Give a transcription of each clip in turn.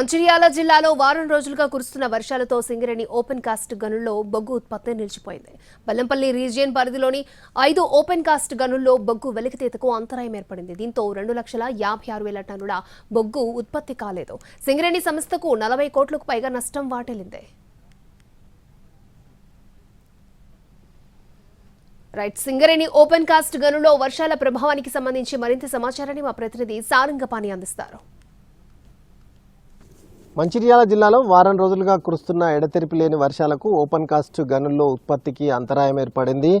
మంచిర్యాల జిల్లాలో వారం రోజులుగా కురుస్తున్న వర్షాలతో సింగరేణి ఓపెన్ కాస్ట్ గనుల్లో బొగ్గు ఉత్పత్తి నిలిచిపోయింది. బెల్లంపల్లి రీజియన్ పరిధిలోని ఐదు ఓపెన్ కాస్ట్ గనుల్లో బొగ్గు వెలికితీతకు అంతరాయం ఏర్పడింది. దీంతో రెండు లక్షల యాభై ఆరు వేల టన్నుల బొగ్గు ఉత్పత్తి కాలేదు. సింగరేణి సంస్థకు నలభై కోట్లకు పైగా నష్టం వాటిల్లింది. రైట్ సింగరేణి ఓపెన్ కాస్ట్ గనుల్లో వర్షాల ప్రభావానికి సంబంధించి మరింత సమాచారాన్ని మా ప్రతినిధి సారంగపాణి అందిస్తారు. మంచిర్యాల జిల్లాలో వారం రోజులుగా కురుస్తున్న ఎడతెరిపి లేని వర్షాలకు ఓపెన్ కాస్ట్ గనుల్లో ఉత్పత్తికి అంతరాయం ఏర్పడింది.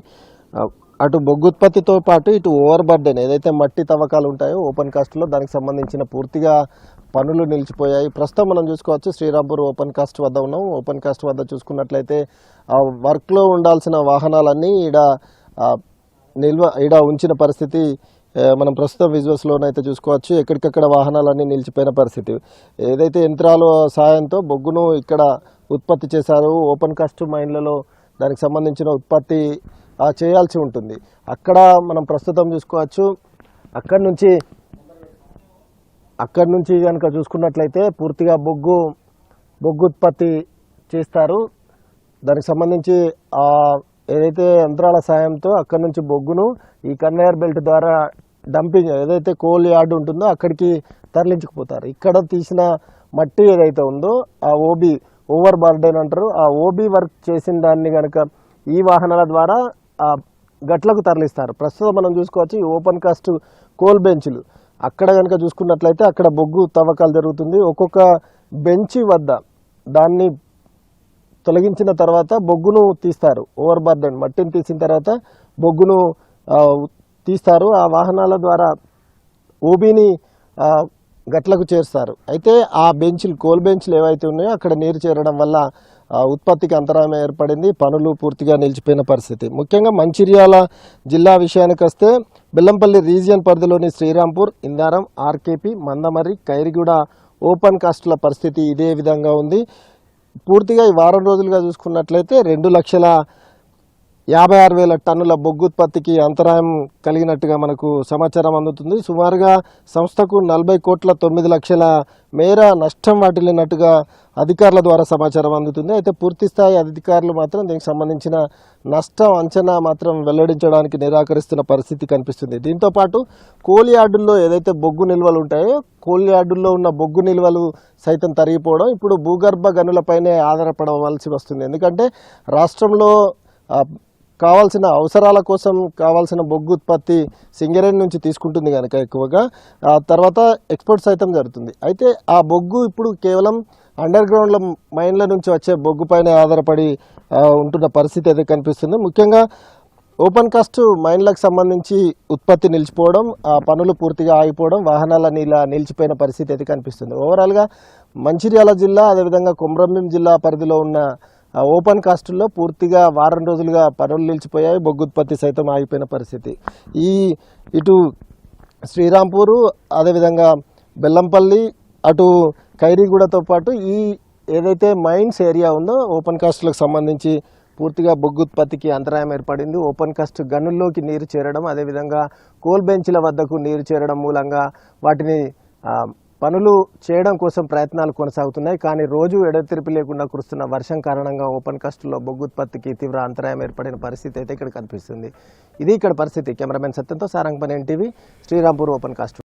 అటు బొగ్గు ఉత్పత్తితో పాటు ఇటు ఓవర్ బర్డెన్ ఏదైతే మట్టి తవ్వకాలు ఉంటాయో ఓపెన్ కాస్ట్లో దానికి సంబంధించిన పూర్తిగా పనులు నిలిచిపోయాయి. ప్రస్తుతం మనం చూసుకోవచ్చు శ్రీరాంపూర్ ఓపెన్ కాస్ట్ వద్ద ఉన్నాం. ఓపెన్ కాస్ట్ వద్ద చూసుకున్నట్లయితే ఆ వర్క్లో ఉండాల్సిన వాహనాలన్నీ ఈడ నిల్వ ఈడ ఉంచిన పరిస్థితి మనం ప్రస్తుతం విజువల్స్లోనైతే చూసుకోవచ్చు. ఎక్కడికక్కడ వాహనాలన్నీ నిలిచిపోయిన పరిస్థితి. ఏదైతే యంత్రాల సాయంతో బొగ్గును ఇక్కడ ఉత్పత్తి చేశారు ఓపెన్ కాస్ట్ మైన్లలో దానికి సంబంధించిన ఉత్పత్తి చేయాల్సి ఉంటుంది. అక్కడ మనం ప్రస్తుతం చూసుకోవచ్చు. అక్కడి నుంచి అక్కడి నుంచి కనుక చూసుకున్నట్లయితే పూర్తిగా బొగ్గు బొగ్గు ఉత్పత్తి చేస్తారు. దానికి సంబంధించి ఆ ఏదైతే యంత్రాల సాయంతో అక్కడి నుంచి బొగ్గును ఈ కన్వేయర్ బెల్ట్ ద్వారా డంపింగ్ ఏదైతే కోల్ యార్డ్ ఉంటుందో అక్కడికి తరలించుకుపోతారు. ఇక్కడ తీసిన మట్టి ఏదైతే ఉందో ఆ ఓబీ ఓవర్ బర్డెన్ అంటారు. ఆ ఓబీ వర్క్ చేసిన దాన్ని కనుక ఈ వాహనాల ద్వారా ఆ గట్లకు తరలిస్తారు. ప్రస్తుతం మనం చూసుకోవచ్చు ఈ ఓపెన్ కాస్ట్ కోల్ బెంచ్లు. అక్కడ కనుక చూసుకున్నట్లయితే అక్కడ బొగ్గు తవ్వకాలు జరుగుతుంది. ఒక్కొక్క బెంచ్ వద్ద దాన్ని తొలగించిన తర్వాత బొగ్గును తీస్తారు. ఓవర్ బర్డెన్ మట్టిని తీసిన తర్వాత బొగ్గును తీస్తారు. ఆ వాహనాల ద్వారా ఓబీని గట్లకు చేరుస్తారు. అయితే ఆ బెంచ్లు కోల్ బెంచ్లు ఏవైతే ఉన్నాయో అక్కడ నీరు చేరడం వల్ల ఉత్పత్తికి అంతరాయం ఏర్పడింది. పనులు పూర్తిగా నిలిచిపోయిన పరిస్థితి. ముఖ్యంగా మంచిర్యాల జిల్లా విషయానికి వస్తే బెల్లంపల్లి రీజియన్ పరిధిలోని శ్రీరాంపూర్ ఇందారం ఆర్కేపీ మందమర్రి ఖైరిగూడ ఓపెన్ కాస్టుల పరిస్థితి ఇదే విధంగా ఉంది. పూర్తిగా ఈ వారం రోజులుగా చూసుకున్నట్లయితే రెండు లక్షల యాభై ఆరు వేల టన్నుల బొగ్గు ఉత్పత్తికి అంతరాయం కలిగినట్టుగా మనకు సమాచారం అందుతుంది. సుమారుగా సంస్థకు నలభై కోట్ల తొమ్మిది లక్షల మేర నష్టం వాటిల్లినట్టుగా అధికారుల ద్వారా సమాచారం అందుతుంది. అయితే పూర్తి స్థాయి అధికారులు మాత్రం దీనికి సంబంధించిన నష్టం అంచనా మాత్రం వెల్లడించడానికి నిరాకరిస్తున్న పరిస్థితి కనిపిస్తుంది. దీంతో పాటు యార్డుల్లో ఏదైతే బొగ్గు నిల్వలు ఉంటాయో కోలియార్డుల్లో ఉన్న బొగ్గు నిల్వలు సైతం తరిగిపోవడం ఇప్పుడు భూగర్భ గనులపైనే ఆధారపడవలసి వస్తుంది. ఎందుకంటే రాష్ట్రంలో కావాల్సిన అవసరాల కోసం కావాల్సిన బొగ్గు ఉత్పత్తి సింగరేణి నుంచి తీసుకుంటుంది కనుక ఎక్కువగా. ఆ తర్వాత ఎక్స్పోర్ట్ సైతం జరుగుతుంది. అయితే ఆ బొగ్గు ఇప్పుడు కేవలం అండర్ గ్రౌండ్ల మైన్ల నుంచి వచ్చే బొగ్గు పైన ఆధారపడి ఉంటున్న పరిస్థితి అయితే కనిపిస్తుంది. ముఖ్యంగా ఓపెన్ కాస్ట్ మైన్లకు సంబంధించి ఉత్పత్తి నిలిచిపోవడం ఆ పనులు పూర్తిగా ఆగిపోవడం వాహనాలని ఇలా నిలిచిపోయిన పరిస్థితి అయితే కనిపిస్తుంది. ఓవరాల్గా మంచిర్యాల జిల్లా అదేవిధంగా కుమ్రంభీం జిల్లా పరిధిలో ఉన్న ఓపెన్ కాస్టుల్లో పూర్తిగా వారం రోజులుగా పనులు నిలిచిపోయాయి బొగ్గు ఉత్పత్తి సైతం ఆగిపోయిన పరిస్థితి. ఈ ఇటు శ్రీరాంపూరు అదేవిధంగా బెల్లంపల్లి అటు ఖైరీగూడతో పాటు ఈ ఏదైతే మైన్స్ ఏరియా ఉందో ఓపెన్ కాస్ట్లకు సంబంధించి పూర్తిగా బొగ్గు ఉత్పత్తికి అంతరాయం ఏర్పడింది. ఓపెన్ కాస్ట్ గనుల్లోకి నీరు చేరడం అదేవిధంగా కోల్ బెంచ్ల వద్దకు నీరు చేరడం మూలంగా వాటిని పనులు చేయడం కోసం ప్రయత్నాలు కొనసాగుతున్నాయి. కానీ రోజు ఎడతెరిపి లేకుండా కురుస్తున్న వర్షం కారణంగా ఓపెన్ కాస్ట్లో బొగ్గు ఉత్పత్తికి తీవ్ర అంతరాయం ఏర్పడిన పరిస్థితి అయితే ఇక్కడ కనిపిస్తుంది. ఇది ఇక్కడ పరిస్థితి. కెమెరామెన్ సత్యంతో సారంగపని ఎన్టీవీ శ్రీరాంపూర్ ఓపెన్ కాస్ట్.